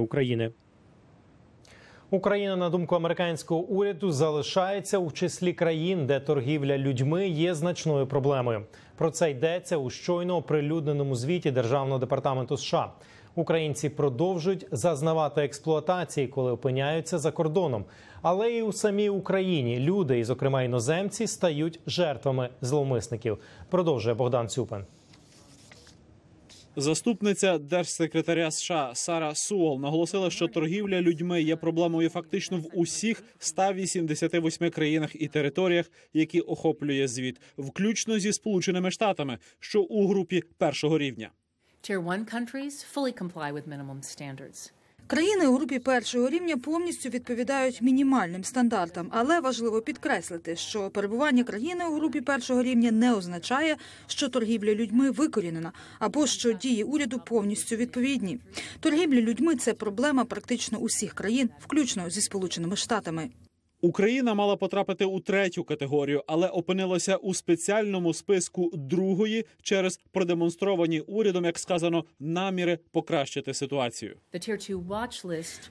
України. Україна, на думку американського уряду, залишається у числі країн, де торгівля людьми є значною проблемою. Про це йдеться у щойно оприлюдненому звіті Державного департаменту США. Українці продовжують зазнавати експлуатації, коли опиняються за кордоном. Але і у самій Україні люди, і, зокрема іноземці, стають жертвами зловмисників. Продовжує Богдан Цюпин. Заступниця держсекретаря США Сара Суол наголосила, що торгівля людьми є проблемою фактично в усіх 188 країнах і територіях, які охоплює звіт, включно зі сполученими штатами, що у групі першого рівня. Tier 1 countries fully comply with minimum standards. Країни у групі першого рівня повністю відповідають мінімальним стандартам, але важливо підкреслити, що перебування країни у групі першого рівня не означає, що торгівля людьми викорінена або що дії уряду повністю відповідні. Торгівля людьми це проблема практично усіх країн, включно зі сполученими штатами. Україна мала потрапити у третю категорію, але опинилася у спеціальному списку другої через продемонстровані урядом, як сказано, наміри покращити ситуацію. The Tier 2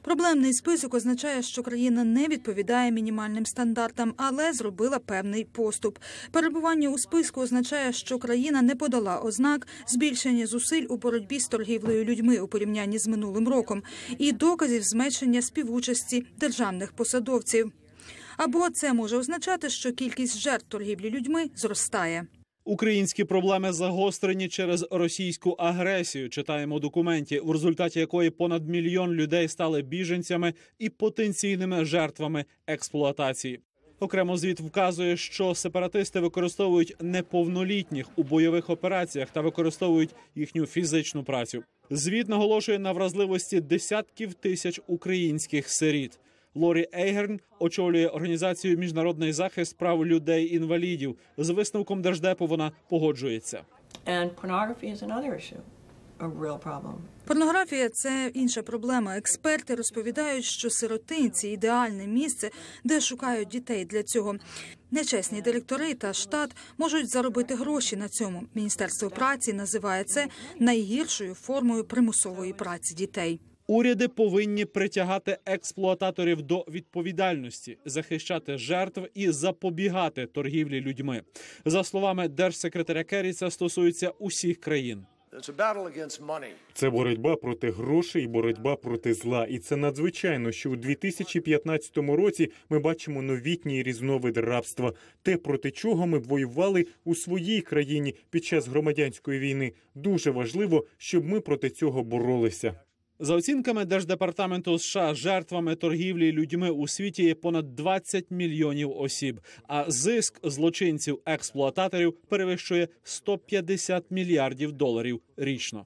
Проблемний список означає, що країна не відповідає мінімальним стандартам, але зробила певний поступ. Перебування у списку означає, що країна не подала ознак збільшення зусиль у боротьбі з торгівлею людьми у порівнянні з минулим роком і доказів зменшення співучасті державних посадовців. Або це може означати, що кількість жертв торгівлі людьми зростає. Українські проблеми загострені через російську агресію. Читаємо документі, в результаті якої понад мільйон людей стали біженцями і потенційними жертвами експлуатації. Окремо звіт вказує, що сепаратисти використовують неповнолітніх у бойових операціях та використовують їхню фізичну працю. Звіт наголошує на вразливості десятків тисяч українських сиріт. Лорі Ейгерн очолює організацію Міжнародний захист прав людей-інвалідів. З висновком держдепу вона погоджується. Порнографія це інша проблема. Експерти розповідають, що сиротинці ідеальне місце, де шукають дітей для цього. Нечесні директори та штат можуть заробити гроші на цьому. Міністерство праці називає це найгіршою формою примусової праці дітей. Уряди повинні притягати експлуататорів до відповідальності, захищати жертв і запобігати торгівлі людьми. За словами держсекретаря Керрі, це стосується усіх країн. Це боротьба проти грошей, і боротьба проти зла. І це надзвичайно, що у 2015 році ми бачимо новітній різновид рабства, те проти чого ми воювали у своїй країні під час громадянської війни. Дуже важливо, щоб ми проти цього боролися. За оцінками Держдепартаменту США, жертвами торгівлі людьми у світі є понад 20 мільйонів осіб. А зиск злочинців експлуататорів перевищує 150 мільярдів доларів річно.